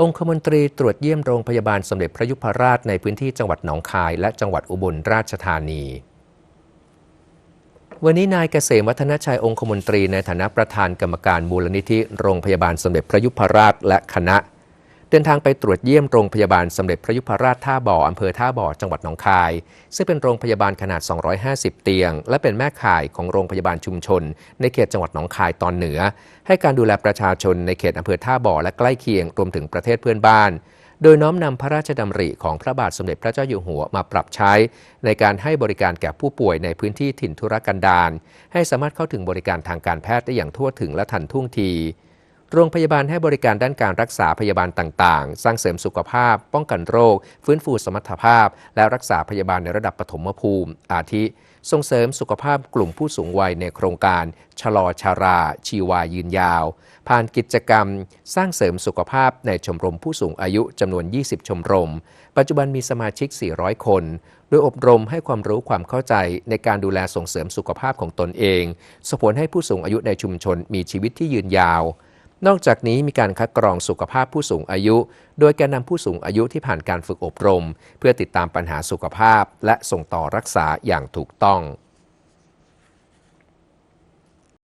องคมนตรีตรวจเยี่ยมโรงพยาบาลสมเด็จพระยุพราชในพื้นที่จังหวัดหนองคาย และจังหวัดอุบลราชธานี วันนี้นายเกษมวัฒนชัยองคมนตรีในฐานะประธานกรรมการมูลนิธิโรงพยาบาลสมเด็จพระยุพราชและคณะ เดินทางไปตรวจเยี่ยมโรงพยาบาลสมเด็จพระยุพราชท่าบ่ออำเภอท่าบ่อจังหวัดหนองคาย ซึ่งเป็นโรงพยาบาลขนาด 250 เตียง และเป็นแม่ข่ายของโรงพยาบาลชุมชน ในเขตจังหวัดหนองคายตอนเหนือ ให้การดูแลประชาชนในเขตอำเภอท่าบ่อและใกล้เคียงรวมถึงประเทศเพื่อนบ้าน โดยน้อมนำพระราชดำริของพระบาทสมเด็จพระเจ้าอยู่หัวมาปรับใช้ ในการให้บริการแก่ผู้ป่วยในพื้นที่ถิ่นธุรกันดารให้สามารถเข้าถึงบริการทางการแพทย์ได้อย่างทั่วถึงและทันท่วงที โรงพยาบาลให้บริการด้านการรักษาพยาบาลต่างๆ สร้างเสริมสุขภาพ ป้องกันโรค ฟื้นฟูสมรรถภาพ และรักษาพยาบาลในระดับปฐมภูมิ อาทิ ส่งเสริมสุขภาพกลุ่มผู้สูงวัยในโครงการ ชะลอชารา ชีวายืนยาว ผ่านกิจกรรม สร้างเสริมสุขภาพในชมรมผู้สูงอายุจำนวน 20 ชมรม ปัจจุบันมีสมาชิก 400 คน โดยอบรมให้ความรู้ความเข้าใจในการดูแลส่งเสริมสุขภาพของตนเองส่งผลให้ผู้สูงอายุในชุมชนมีชีวิตที่ยืนยาว นอกจากนี้มีการคัดกรองสุขภาพผู้สูงอายุ โดยการนำผู้สูงอายุที่ผ่านการฝึกอบรม เพื่อติดตามปัญหาสุขภาพ และส่งต่อรักษาอย่างถูกต้อง